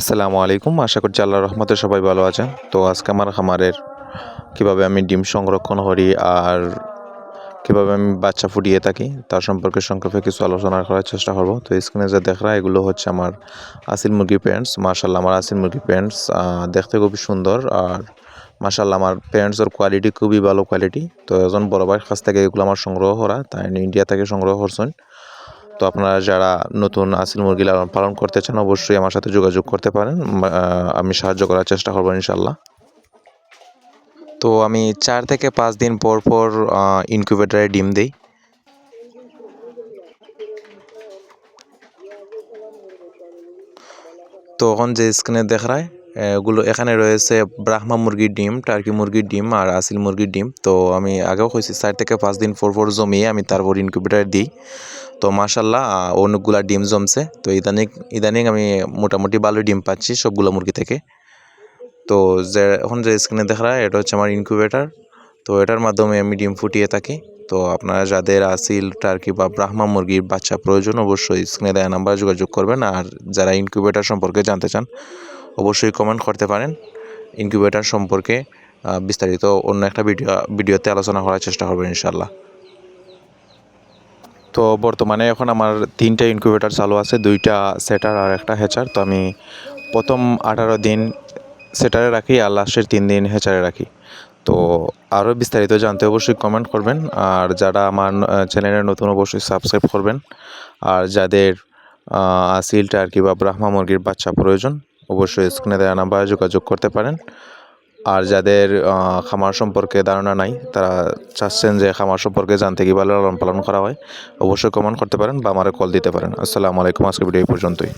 আসসালামু আলাইকুম। আশা করছি আল্লাহ রহমতে সবাই ভালো আছেন। তো আজকে আমার খামারের কীভাবে আমি ডিম সংরক্ষণ করি আর কীভাবে আমি বাচ্চা ফুটিয়ে থাকি, তার সম্পর্কে সংক্ষেপে কিছু আলোচনা করার চেষ্টা করব। তো স্ক্রিনে যে দেখা এগুলো হচ্ছে আমার আসিল মুরগি প্যান্টস মার্শাল্লাহ আমার আসিল মুরগি প্যান্টস দেখতে খুবই সুন্দর আর মার্শাল্লাহ আমার প্যান্টসের কোয়ালিটি খুবই ভালো কোয়ালিটি তো একজন বড় ভাইয়ের কাছ থেকে এগুলো আমার সংগ্রহ করা, তাই ইন্ডিয়া থেকে সংগ্রহ করছেন। আপনারা যারা নতুন আসিল মুরগি লালন পালন করতে চান, অবশ্যই আমার সাথে যোগাযোগ করতে পারেন। আমি সাহায্য করার চেষ্টা করব ইনশাল্লাহ তো আমি চার থেকে পাঁচ দিন পর পর ইনকিউবেটারে ডিম দিই। তো এখন যে স্ক্রিনে দেখায় এগুলো এখানে রয়েছে ব্রাহ্মা মুরগির ডিম, টার্কি মুরগির ডিম আর আসিল মুরগির ডিম। তো আমি আগেও কইছি, চার থেকে পাঁচ দিন পর পর জমিয়ে আমি তারপর ইনকিউবেটার দিই। তো মাশাল্লাহ অনেকগুলা ডিম জমছে। তো ইদানিং ইদানিং আমি মোটামুটি ভালো ডিম পাচ্ছি সবগুলো মুরগি থেকে। তো যে, এখন যে স্ক্রিনে দেখা এটা হচ্ছে আমার ইনকিউবেটার তো এটার মাধ্যমে আমি ডিম ফুটিয়ে থাকি। তো আপনারা যাদের আসিল টার্কি বা ব্রাহ্মা মুরগির বাচ্চা প্রয়োজন, অবশ্যই স্ক্রিনে দেওয়া নাম্বার যোগাযোগ করবেন। আর যারা ইনকিউবেটার সম্পর্কে জানতে চান, অবশ্যই কমেন্ট করতে পারেন। ইনকিউবেটার সম্পর্কে বিস্তারিত অন্য একটা ভিডিও, ভিডিওতে আলোচনা করার চেষ্টা করবেন ইনশাল্লাহ তো বর্তমানে এখন আমার তিনটা ইনকিউবেটার চালু আছে, দুইটা সেটার আর একটা হেচার তো আমি প্রথম আঠারো দিন সেটারে রাখি আর লাস্টের তিন দিন হেচারে রাখি। তো আরও বিস্তারিত জানতে অবশ্যই কমেন্ট করবেন আর যারা আমার চ্যানেলে নতুন অবশ্যই সাবস্ক্রাইব করবেন। আর যাদের আসিল টার্কি বা ব্রাহ্মা মুরগির বাচ্চা প্রয়োজন, অবশ্যই স্ক্রিনে দেওয়া নাম্বারে যোগাযোগ করতে পারেন। আর যাদের খামার সম্পর্কে ধারণা নাই, তারা চাচ্ছেন যে খামার সম্পর্কে জানতে কীভাবে লালন পালন করা হয়, অবশ্যই কমেন্ট করতে পারেন বা আমার কল দিতে পারেন। আসসালামু আলাইকুম আজকে ভিডিও পর্যন্তই।